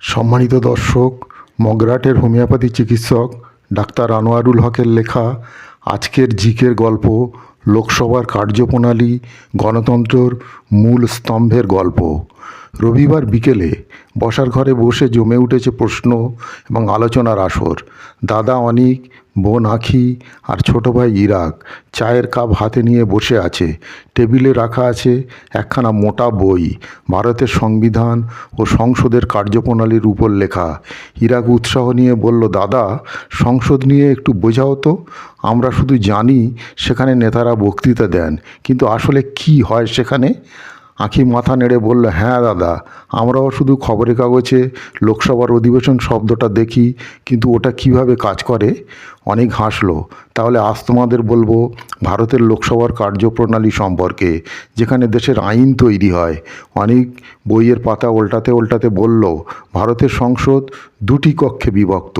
সম্মানিত দর্শক, মগরাটের হোমিওপ্যাথি চিকিৎসক ডাক্তার আনোয়ারুল হকের লেখা আজকের জিকের গল্প, লোকসভার কার্যপ্রণালী, গণতন্ত্রর মূল স্তম্ভের গল্প। রবিবার বিকেলে বসার ঘরে বসে জমে উঠেছে প্রশ্ন এবং আলোচনার আসর। দাদা অনিক, বোন আখি আর ছোট ভাই ইরাক চায়ের কাপ হাতে নিয়ে বসে আছে। টেবিলে রাখা আছে একখানা মোটা বই, ভারতের সংবিধান ও সংসদের কার্যপ্রণালীর উপর লেখা। ইরাক উৎসাহ নিয়ে বলল, দাদা, সংসদ নিয়ে একটু বোঝাও তো। আমরা শুধু জানি সেখানে নেতারা বক্তৃতা দেন, কিন্তু আসলে কি হয় সেখানে? আঁখি মাথা নেড়ে বলল হ্যাঁ দাদা, আমরাও শুধু খবরের কাগজে লোকসভার অধিবেশন শব্দটা দেখি, কিন্তু ওটা কীভাবে কাজ করে? অনেক হাসলো। তাহলে আজ তোমাদের বলব ভারতের লোকসভার কার্যপ্রণালী সম্পর্কে, যেখানে দেশের আইন তৈরি হয়। অনেক বইয়ের পাতা উল্টাতে উল্টাতে বলল, ভারতের সংসদ দুটি কক্ষে বিভক্ত,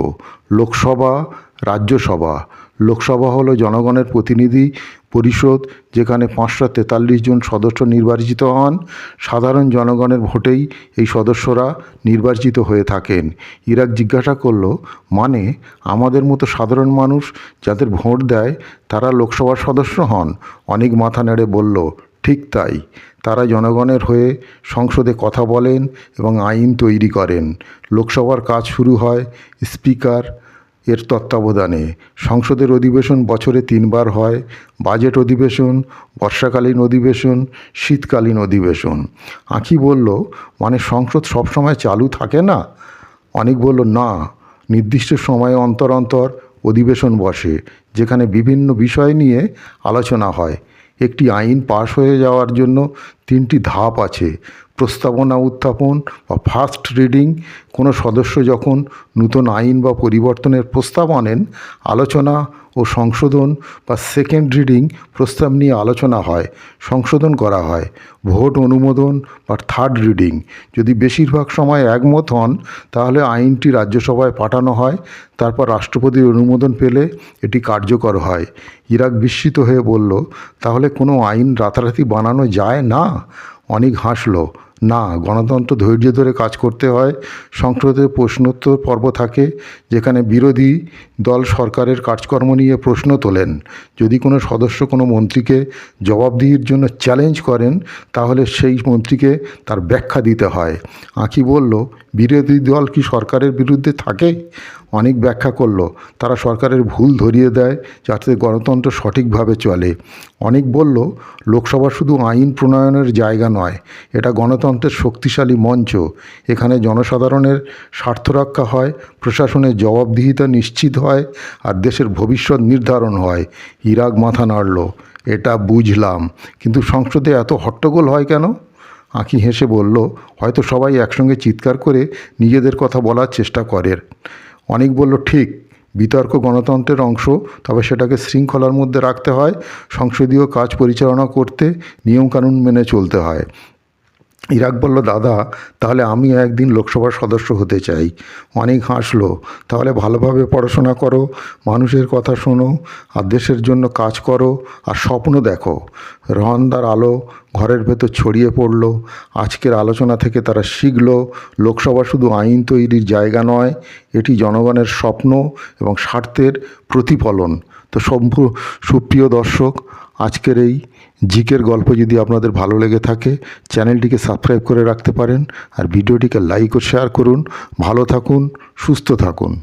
লোকসভা রাজ্যসভা। লোকসভা হলো জনগণের প্রতিনিধি পরিষদ, যেখানে পাঁচশো তেতাল্লিশ জন সদস্য নির্বাচিত হন। সাধারণ জনগণের ভোটেই এই সদস্যরা নির্বাচিত হয়ে থাকেন। ইরাক জিজ্ঞাসা করল মানে আমাদের মতো সাধারণ মানুষ যাদের ভোট দেয়, তারা লোকসভার সদস্য হন? অনেক মাথা নেড়ে বলল, ঠিক তাই। তারা জনগণের হয়ে সংসদে কথা বলেন এবং আইন তৈরি করেন। লোকসভার কাজ শুরু হয় স্পিকার এর তত্ত্বাবধানে সংসদের অধিবেশন বছরে তিনবার হয়, বাজেট অধিবেশন, বর্ষাকালীন অধিবেশন, শীতকালীন অধিবেশন। আঁকি বলল মানে সংসদ সবসময় চালু থাকে না? অনেক বলল, না, নির্দিষ্ট সময়ে অন্তর অন্তর অধিবেশন বসে, যেখানে বিভিন্ন বিষয় নিয়ে আলোচনা হয়। একটি আইন পাশ হয়ে যাওয়ার জন্য তিনটি ধাপ আছে। প্রস্তাবনা উত্থাপন বা ফার্স্ট রিডিং কোনো সদস্য যখন নূতন আইন বা পরিবর্তনের প্রস্তাব আনেন, আলোচনা ও সংশোধন বা সেকেন্ড রিডিং প্রস্তাব নিয়ে আলোচনা হয়, সংশোধন করা হয়, ভোট অনুমোদন বা থার্ড রিডিং যদি বেশিরভাগ সময় একমত হন, তাহলে আইনটি রাজ্যসভায় পাঠানো হয়, তারপর রাষ্ট্রপতির অনুমোদন পেলে এটি কার্যকর হয়। ইরাক বিস্মিত হয়ে বলল, তাহলে কোনো আইন রাতারাতি বানানো যায় না? অনেক হাসলো। না, গণতন্ত্র ধৈর্য ধরে কাজ করতে হয়। সংসদে প্রশ্নোত্তর পর্ব থাকে, যেখানে বিরোধী দল সরকারের কাজকর্ম নিয়ে প্রশ্ন তোলেন। যদি কোনো সদস্য কোনো মন্ত্রীকে জবাবদিহির জন্য চ্যালেঞ্জ করেন, তাহলে সেই মন্ত্রীকে তার ব্যাখ্যা দিতে হয়। আঁকি বলল, বিরোধী দল কি সরকারের বিরুদ্ধে থাকে? অনেক ব্যাখ্যা করল। তারা সরকারের ভুল ধরিয়ে দেয় যাতে গণতন্ত্র সঠিকভাবে চলে। অনেক বলল, লোকসভা শুধু আইন প্রণয়নের জায়গা নয়, এটা গণতন্ত্রের শক্তিশালী মঞ্চ। এখানে জনসাধারণের স্বার্থ রক্ষা হয়, প্রশাসনের জবাবদিহিতা নিশ্চিত হয়, আর দেশের ভবিষ্যৎ নির্ধারণ হয়। ইরাক মাথা নাড়ল, এটা বুঝলাম, কিন্তু সংসদে এত হট্টগোল হয় কেন? আঁকি হেসে বলল, হয়তো সবাই একসঙ্গে চিৎকার করে নিজেদের কথা বলার চেষ্টা করে অনেক বলল, ঠিক, বিতর্ক গণতন্ত্রের অংশ, তবে সেটাকে শৃঙ্খলার মধ্যে রাখতে হয়, সংসদীয় কাজ পরিচালনা করতে নিয়মকানুন মেনে চলতে হয়। ইরাক বলল, দাদা, তাহলে আমি একদিন লোকসভার সদস্য হতে চাই। অনেক হাসলো, তাহলে ভালোভাবে পড়াশোনা করো, মানুষের কথা শোনো, আর দেশের জন্য কাজ করো, আর স্বপ্ন দেখো। রহনদার আলো ঘরের ভেতর ছড়িয়ে পড়ল। আজকের আলোচনা থেকে তারা শিখল, লোকসভা শুধু আইন তৈরির জায়গা নয়, এটি জনগণের স্বপ্ন এবং স্বার্থের প্রতিফলন। তো সম্ভু সুপ্রিয় দর্শক, আজকের এই জিকের গল্প যদি আপনাদের ভালো লেগে থাকে, চ্যানেলটিকে সাবস্ক্রাইব করে রাখতে পারেন আর ভিডিওটিকে লাইক ও শেয়ার করুন। ভালো থাকুন, সুস্থ থাকুন।